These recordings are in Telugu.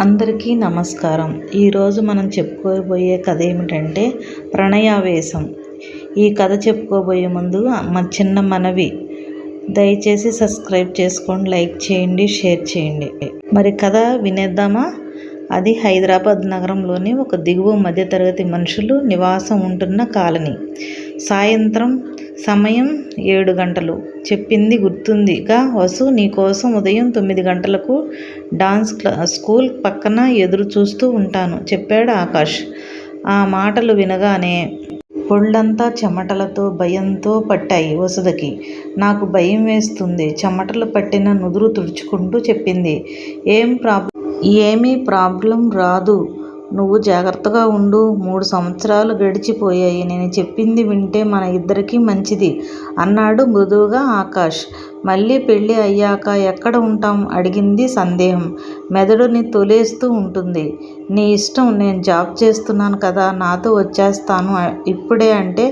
అందరికీ నమస్కారం. ఈరోజు మనం చెప్పుకోబోయే కథ ఏమిటంటే ప్రణయావేశం. ఈ కథ చెప్పుకోబోయే ముందు మా చిన్న మనవి. దయచేసి సబ్స్క్రైబ్ చేసుకోండి లైక్ చేయండి షేర్ చేయండి. మరి కథ వినేద్దామా? అది హైదరాబాద్ నగరంలోని ఒక దిగువ మధ్యతరగతి మనుషులు నివాసం ఉంటున్న కాలనీ. సాయంత్రం సమయం ఏడు గంటలు. చెప్పింది గుర్తుందిగా? వసు నీకోసం ఉదయం తొమ్మిది గంటలకు డాన్స్ క్లా స్కూల్ పక్కన ఎదురు చూస్తూ ఉంటాను చెప్పాడు ఆకాష్. ఆ మాటలు వినగానే ఒళ్ళంతా చెమటలతో భయంతో పట్టాయి వసుదకి నాకు భయం వేస్తుంది. చెమటలు పట్టిన నుదురు తుడుచుకుంటూ చెప్పింది. ఏం ప్రాబ్ ఏమీ ప్రాబ్లం రాదు. నువ్వు జాగ్రత్తగా ఉండు. మూడు సంవత్సరాలు గడిచిపోయాయి. నేను చెప్పింది వింటే మన ఇద్దరికీ మంచిది అన్నాడు మృదువుగా ఆకాష్. మళ్ళీ పెళ్ళి అయ్యాక ఎక్కడ ఉంటాం? అడిగింది సందేహం. మెదడుని తొలేస్తూ ఉంటుంది. నీ ఇష్టం నేను జాబ్ చేస్తున్నాను కదా నాతో వచ్చేస్తాను. ఇప్పుడే అంటే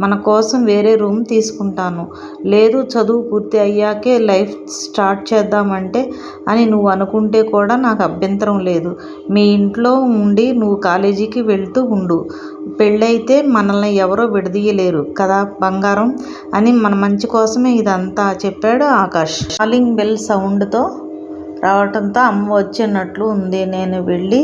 మన కోసం వేరే రూమ్ తీసుకుంటాను. లేదు చదువు పూర్తి అయ్యాకే లైఫ్ స్టార్ట్ చేద్దామంటే అని నువ్వు అనుకుంటే కూడా నాకు అభ్యంతరం లేదు. మీ ఇంట్లో ఉండి నువ్వు కాలేజీకి వెళ్తూ ఉండు. పెళ్ళైతే మనల్ని ఎవరో విడదీయలేరు కదా బంగారం అని మన మంచి కోసమే ఇదంతా చెప్పాడు ఆకాష్. కాలింగ్ బెల్ సౌండ్తో రావటంతో అమ్మ వచ్చినట్లు ఉంది. నేను వెళ్ళి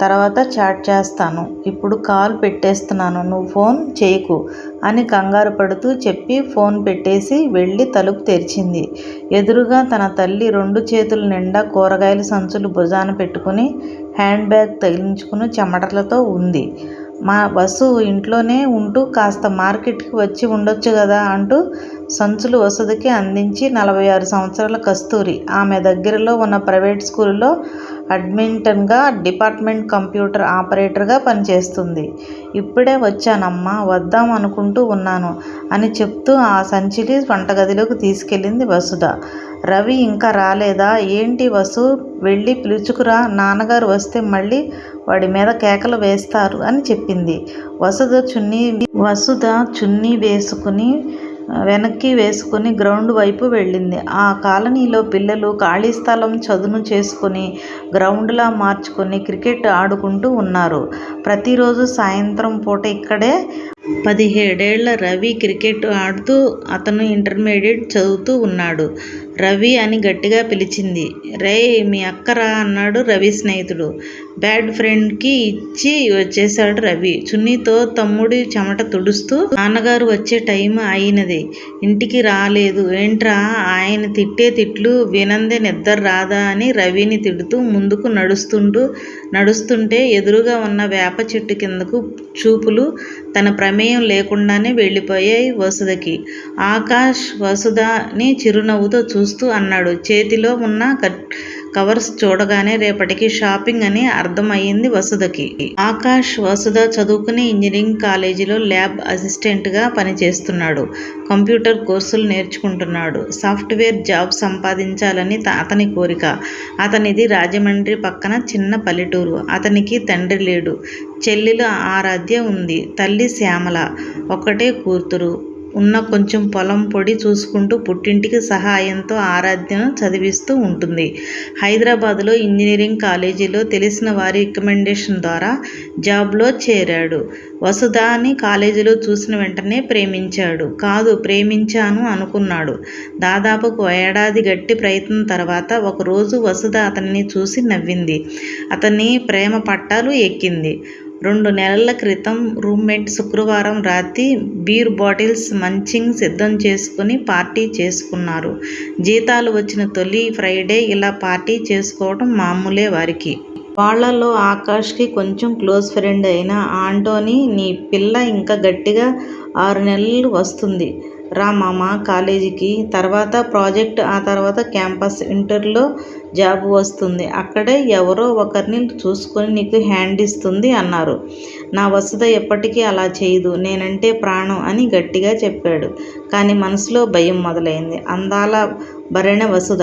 తర్వాత చాట్ చేస్తాను. ఇప్పుడు కాల్ పెట్టేస్తున్నాను. నువ్వు ఫోన్ చేయకు అని కంగారు పడుతూ చెప్పి ఫోన్ పెట్టేసి వెళ్ళి తలుపు తెరిచింది. ఎదురుగా తన తల్లి రెండు చేతుల నిండా కూరగాయల సంచులు భుజాన పెట్టుకుని హ్యాండ్ బ్యాగ్ తగిలించుకుని చెమటలతో ఉంది. మా వసు ఇంట్లోనే ఉంటూ కాస్త మార్కెట్కి వచ్చి ఉండొచ్చు కదా అంటూ సంచులు వసతికి అందించి నలభై ఆరు సంవత్సరాల కస్తూరి. ఆమె దగ్గరలో ఉన్న ప్రైవేట్ స్కూల్లో అడ్మింటన్గా డిపార్ట్మెంట్ కంప్యూటర్ ఆపరేటర్గా పనిచేస్తుంది. ఇప్పుడే వచ్చానమ్మా వద్దాం అనుకుంటూ ఉన్నాను అని చెప్తూ ఆ సంచిని వంటగదిలోకి తీసుకెళ్ళింది వసుధ. రవి ఇంకా రాలేదా? ఏంటి వసు? వెళ్ళి పిలుచుకురా నాన్నగారు వస్తే మళ్ళీ వాడి మీద కేకలు వేస్తారు అని చెప్పింది. వసుధ చున్నీ వసుధ చున్నీ వేసుకుని వెనక్కి వేసుకుని గ్రౌండ్ వైపు వెళ్ళింది. ఆ కాలనీలో పిల్లలు ఖాళీ స్థలం చదును చేసుకొని గ్రౌండ్లా మార్చుకొని క్రికెట్ ఆడుకుంటూ ఉన్నారు. ప్రతిరోజు సాయంత్రం పూట ఇక్కడే పదిహేడేళ్ళ రవి క్రికెట్ ఆడుతూ అతను ఇంటర్మీడియట్ చదువుతూ ఉన్నాడు. రవి అని గట్టిగా పిలిచింది. రే మీ అక్కరా అన్నాడు రవి స్నేహితుడు. బ్యాడ్ ఫ్రెండ్కి ఇచ్చి వచ్చేశాడు రవి. చున్నీతో తమ్ముడి చెమట తుడుస్తూ నాన్నగారు వచ్చే టైం అయినది. ఇంటికి రాలేదు. ఏంట్రా ఆయన తిట్టే తిట్లు వినందే నిద్ర రాదా అని రవిని తిడుతూ ముందుకు నడుస్తుంటూ నడుస్తుంటే ఎదురుగా ఉన్న వేప చెట్టు కిందకు చూపులు తన ప్రమేయం లేకుండానే వెళ్ళిపోయాయి వసుదకి ఆకాష్ వసుదని చిరునవ్వుతో చూస్తూ అన్నాడు. చేతిలో ఉన్న కవర్స్ చూడగానే రేపటికి షాపింగ్ అని అర్థమయ్యింది వసుధకి. ఆకాష్ వసుధ చదువుకునే ఇంజనీరింగ్ కాలేజీలో ల్యాబ్ అసిస్టెంట్గా పనిచేస్తున్నాడు. కంప్యూటర్ కోర్సులు నేర్చుకుంటున్నాడు. సాఫ్ట్వేర్ జాబ్ సంపాదించాలని అతని కోరిక. అతనిది రాజమండ్రి పక్కన చిన్న పల్లెటూరు. అతనికి తండ్రి లేడు. చెల్లెలు ఆరాధ్య ఉంది. తల్లి శ్యామల. ఒకటే కూతురు. ఉన్న కొంచెం పొలం పొడి చూసుకుంటూ పుట్టింటికి సహాయంతో ఆరాధ్యను చదివిస్తూ ఉంటుంది. హైదరాబాద్లో ఇంజనీరింగ్ కాలేజీలో తెలిసిన వారి రికమెండేషన్ ద్వారా జాబ్లో చేరాడు. వసుధాని కాలేజీలో చూసిన వెంటనే ప్రేమించాడు. కాదు ప్రేమించాను అనుకున్నాడు. దాదాపు ఏడాది గట్టి ప్రయత్నం తర్వాత ఒకరోజు వసుధ అతన్ని చూసి నవ్వింది. అతన్ని ప్రేమ పట్టాలు ఎక్కింది. రెండు నెలల క్రితం రూమ్మేట్ శుక్రవారం రాత్రి బీర్ బాటిల్స్ మంచింగ్ సిద్ధం చేసుకుని పార్టీ చేసుకున్నారు. జీతాలు వచ్చిన తొలి ఫ్రైడే ఇలా పార్టీ చేసుకోవడం మామూలే వారికి. వాళ్ళలో ఆకాష్కి కొంచెం క్లోజ్ ఫ్రెండ్ అయిన ఆంటోని నీ పిల్ల ఇంకా గట్టిగా ఆరు నెలలు వస్తుంది. రా మామ కాలేజీకి. తర్వాత ప్రాజెక్ట్ ఆ తర్వాత క్యాంపస్ ఇంటర్లో జాబ్ వస్తుంది. అక్కడే ఎవరో ఒకరిని చూసుకొని నీకు హ్యాండ్ ఇస్తుంది అన్నారు. నా వసుధ ఎప్పటికీ అలా చేయదు. నేనంటే ప్రాణం అని గట్టిగా చెప్పాడు. కానీ మనసులో భయం మొదలైంది. అందాల భరణ వసుధ.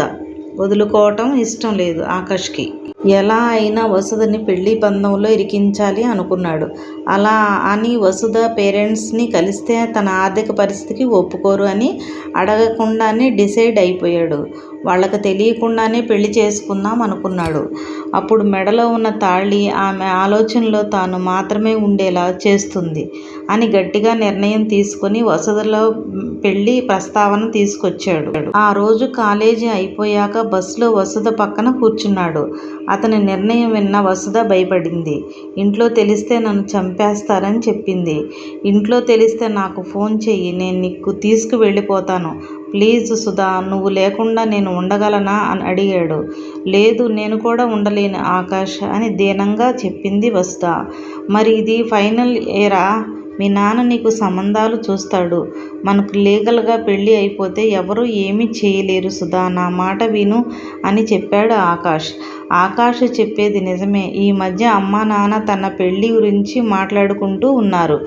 వదులుకోవటం ఇష్టం లేదు ఆకాష్కి. ఎలా అయినా వసుధని పెళ్ళి బంధంలో ఇరికించాలి అనుకున్నాడు. అలా అని వసుధ పేరెంట్స్ని కలిస్తే తన ఆర్థిక పరిస్థితికి ఒప్పుకోరు అని అడగకుండానే డిసైడ్ అయిపోయాడు. వాళ్ళకి తెలియకుండానే పెళ్ళి చేసుకుందాం అనుకున్నాడు. అప్పుడు మెడలో ఉన్న తాళి ఆమె ఆలోచనలో తాను మాత్రమే ఉండేలా చేస్తుంది అని గట్టిగా నిర్ణయం తీసుకొని వసతిలో పెళ్ళి ప్రస్తావన తీసుకొచ్చాడు. ఆ రోజు కాలేజీ అయిపోయాక బస్సులో వసుధ పక్కన కూర్చున్నాడు. అతని నిర్ణయం విన్న వసుధ భయపడింది. ఇంట్లో తెలిస్తే నన్ను చంపేస్తారని చెప్పింది. ఇంట్లో తెలిస్తే నాకు ఫోన్ చెయ్యి నేను నీకు తీసుకువెళ్ళిపోతాను. ప్లీజ్ సుధా నువ్వు లేకుండా నేను ఉండగలనా? అని అడిగాడు. లేదు నేను కూడా ఉండలేను ఆకాష్ అని దీనంగా చెప్పింది వస్తా మరి ఇది ఫైనల్ ఏరా? మీ నాన్న నీకు సంబంధాలు చూస్తాడు. మనకు లీగల్గా పెళ్ళి అయిపోతే ఎవరు ఏమీ చేయలేరు సుధా. నా మాట విను అని చెప్పాడు ఆకాష్. ఆకాష్ చెప్పేది నిజమే. ఈ మధ్య అమ్మ నాన్న తన పెళ్ళి గురించి మాట్లాడుకుంటూ ఉన్నారు.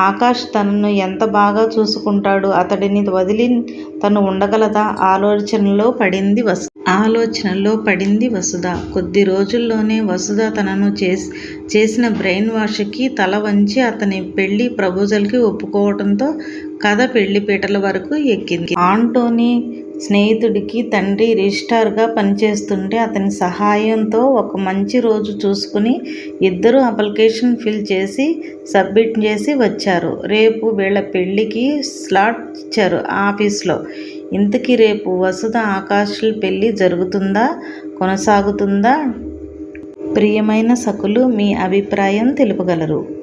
ఆకాష్ తనను ఎంత బాగా చూసుకుంటాడు అతడిని వదిలి తను ఉండగలదా? ఆలోచనలో పడింది వసు ఆలోచనలో పడింది వసుధ. కొద్ది రోజుల్లోనే వసుధ తనను చేసి చేసిన బ్రెయిన్ వాష్కి తల వంచి అతని పెళ్ళి ప్రపోజల్కి ఒప్పుకోవడంతో కథ పెళ్ళిపీటల వరకు ఎక్కింది. ఆంటోనీ స్నేహితుడికి తండ్రి రిజిస్టార్గా పనిచేస్తుంటే అతని సహాయంతో ఒక మంచి రోజు చూసుకుని ఇద్దరు అప్లికేషన్ ఫిల్ చేసి సబ్మిట్ చేసి వచ్చారు. రేపు వీళ్ళ పెళ్ళికి స్లాట్ ఇచ్చారు ఆఫీస్లో. ఇంతకీ రేపు వసుధ ఆకాష్ల పెళ్ళి జరుగుతుందా? కొనసాగుతుందా? ప్రియమైన సకులు మీ అభిప్రాయం తెలుపగలరు.